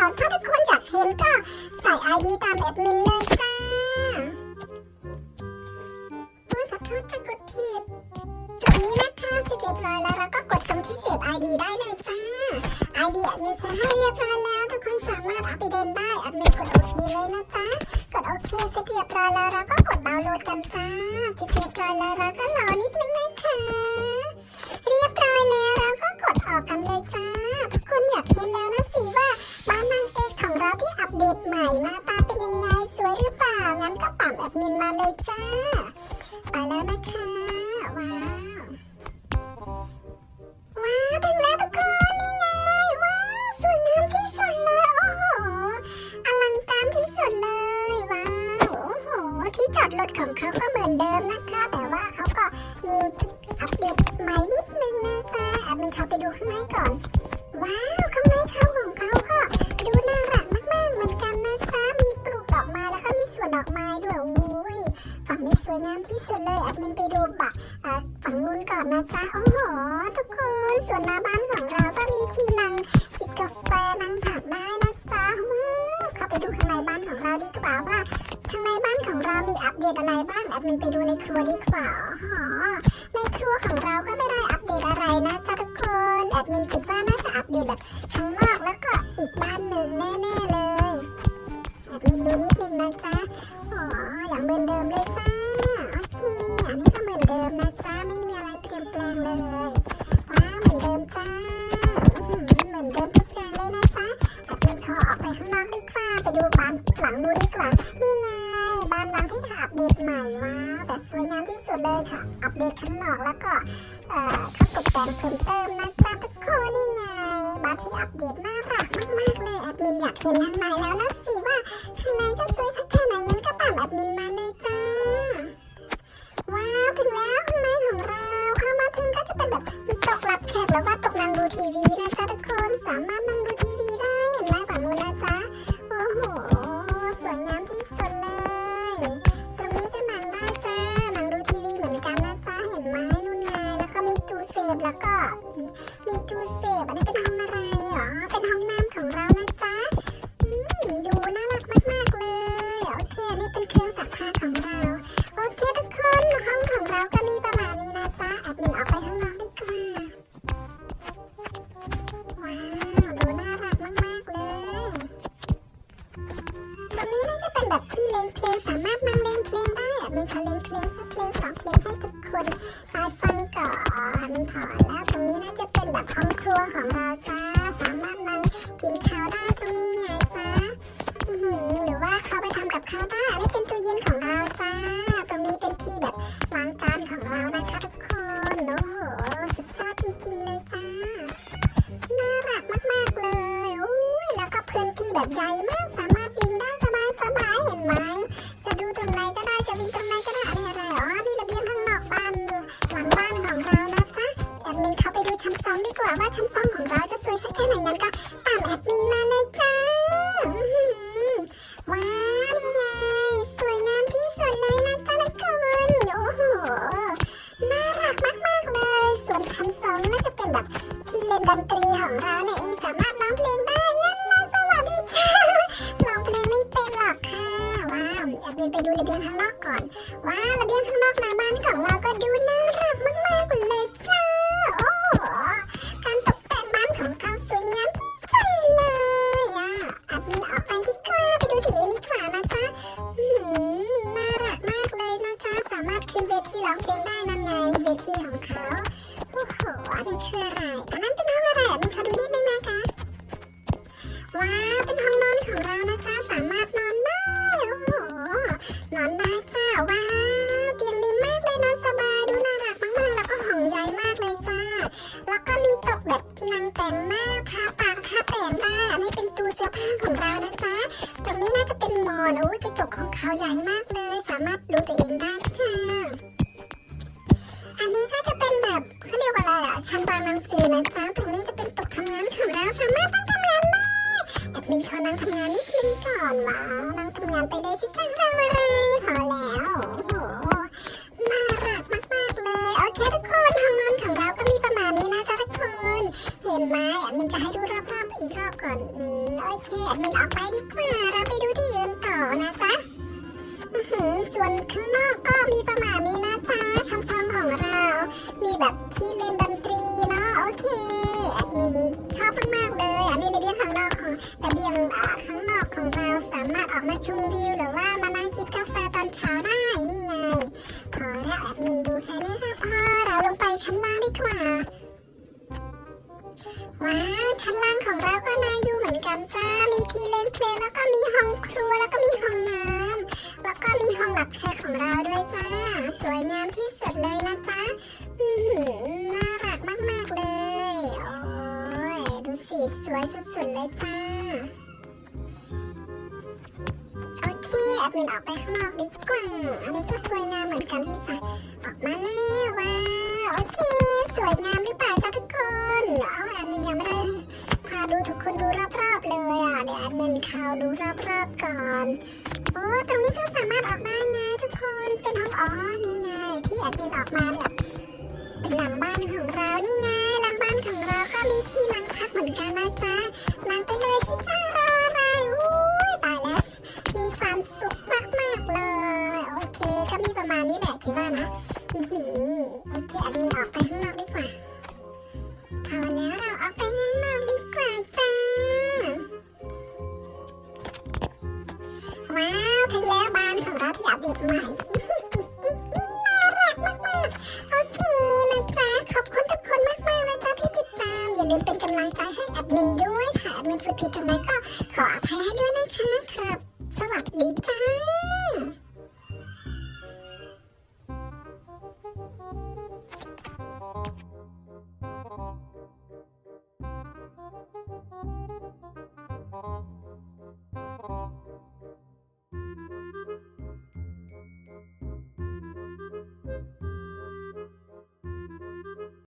เราถ้าทุกคนอยากเห็นก็ใส่ไอดีตามแอดมินเลยจ้าโอ้ยขอโทษจะกดผิดตรงนี้นะคะเสร็จเรียบร้อยแล้วเราก็กดตรงที่เสพไอดีได้เลยจ้าไอดีแอดมินเซให้เรียบร้อยแล้วทุกคนสามารถอัปเดตได้แอดมินกดโอเคเลยนะจ๊ะกดโอเคเสร็จเรียบร้อยแล้วเราก็กดดาวน์โหลดกันจ้าเสร็จเรียบร้อยแล้วเราก็รอนิดนึงนะคะเรียบร้อยแล้วเราก็กดออกกันเลยจ้า ทุกคนอยากเห็นแล้วนะสิว่า ดตใหม่หน้าตาเป็นยังไงสวยหรือเปล่า งั้นก็ตามแอดมินมาเลยจ้า ไปแล้วนะคะ ว้าว ว้าวถึงแล้วทุกคน นี่ไง ว้าว สวยงามที่สุดเลย โอ้โห อลังการที่สุดเลย ว้าว โอ้โห ที่จอดรถของเขาก็เหมือนเดิมนะคะ แต่ว่าเขาก็มีอัปเดตใหม่นิดนึงนะจ๊ะอันนึงเขาไปดูข้างในก่อน ว้าว ข้างใน อกไม้ด้วยโอ้ยฝั่งนี้สวยงามที่สุดเลยแอันนึงไปดูบะเอ่อฝั่งนู้นก่อนนะจ๊ะโอ้โหทุกคนส่วนหน้าบ้านของเราก็มีที่นั่งจิบกาแฟนั่งผักได้นะจ๊ะเข้าไปดูข้างในบ้านของเราดีกว่าว่าข้างในบ้านของเรามีอัปเดตอะไรบ้างแอดมินไปดูในครัวดีกว่าอ๋อในครัวของเราก็ไม่ได้อัปเดตอะไรนะจ๊ะทุกคนแอดมินคิดว่าน่าจะอัปเดตแบบข้างนอกแล้วก็อีกบ้านหนึ่งแน่ๆเลย แอดมินดูนิดนึงนะจ๊ะอ๋ออย่างเหมือนเดิมเลยจ้า งามที่สุดเลยค่ะ อัปเดตข้างนอกแล้วก็เอ่อเขาตกแต่งเพิ่มเติมนะจ๊ะทุกคนนี่ไงบ้านที่อัปเดตน่ารักมากๆเลยแอดมินอยากเห็นข้างในแล้วนะสิว่าข้างในจะสวยสักแค่ไหนงั้นก็ตามแอดมินมาเลยจ้าว้าวถึงแล้วข้างในของเราเข้ามาถึงก็จะเป็นแบบมีต๊ะรับแขกหรือว่าต๊ะนั่งดูทีวีนะจ๊ะทุกคนสามารถนั่ง แล้วก็มีตู้เซบอันนี้เป็นห้องอะไร ของเราจ้า สามารถนั่งกินข้าวได้ตรงนี้ไงจ้าหรือว่าเขาไปทำกับข้าวได้อันนี้เป็นตู้เย็นของเราจ้า ตรงนี้เป็นที่แบบล้างจานของเรานะคะทุกคนโอ้โหสุดยอดจริงๆเลยจ้า น่ารักมากๆเลย อุ้ยแล้วก็พื้นที่แบบใหญ่มาก ว เป็นห้องนอนของเรานะจ๊ะสามารถนอนได้โอ้โหนอนได้จ้าว้าวเตียงดีมากเลยนอนสบายดูน่ารักมากๆแล้วก็ห้องใหญ่มากเลยจ้าแล้วก็มีตกแบบนั่งแต่งหน้าทาปากทาแป้งได้อันนี้เป็นตู้เสื้อผ้าของเรานะจ๊ะตรงนี้น่าจะเป็นหมอนโอ้ยกระจกของเขาใหญ่มากเลย สามารถดูตัวเองได้ค่ะอันนี้ก็จะเป็นแบบเขาเรียกว่าอะไรอะชั้นวางหนังสือนะจ๊ะตรงนี้จะเป็นโต๊ะทำงานของเราสามารถ มินขอนั่งทำงานนิดนึงก่อนวะนั่งทำงานไปเลยสิจ้ารออะไรพอแล้วโอ้โหน่ารักมากๆเลยโอเคทุกคนห้องนอนของเราก็มีประมาณนี้นะจ๊ะทุกคน เห็นไหมแอดมินจะให้ดูรอบๆอีกรอบก่อนอืมโอเคแอดมินออกไปดีกว่าเราไปดูที่อื่นต่อนะจ๊ะส่วนข้างนอกก็มีประ มารถชมวิวหรือว่ามานั่งจิบกาแฟตอนเช้าได้นี่ไง พอแล้วแอดมินดูแค่นี้ค่ะพอเราลงไปชั้นล่างดีกว่า ว้าวชั้นล่างของเราก็น่าอยู่เหมือนกันจ้า มีที่เล่นเพลงแล้วก็มีห้องครัวแล้วก็มีห้องน้ำแล้วก็มีห้องหลับแขกของเราด้วยจ้า สวยงามที่สุดเลยนะจ๊ะอื้อหือน่ารักมากๆเลย โอ้ยดูสิสวยสุดๆเลยจ้า เคแอดมินออกไปข้างนอกดีกว่า อันนี้ก็สวยงามเหมือนกันที่ใส่ออกมาแล้วว้าว โอเค สวยงามหรือเปล่าจ๊ะทุกคนอ๋อแอดมินยังไม่ได้พาดูทุกคนดูรอบๆเลยอะ เดี๋ยวแอดมินเข้าดูรอบๆก่อน โอ้ตรงนี้ก็สามารถออกได้ไงทุกคน เป็นห้องอ๋อนี่ไง ที่แอดมินออกมาเนี่ยเป็นหลังบ้านของเรา นี่ไง หลังบ้านของเราก็มีที่นั่งพักเหมือนกันนะจ๊ะนั่งไปเลยสิจ้า อโอเ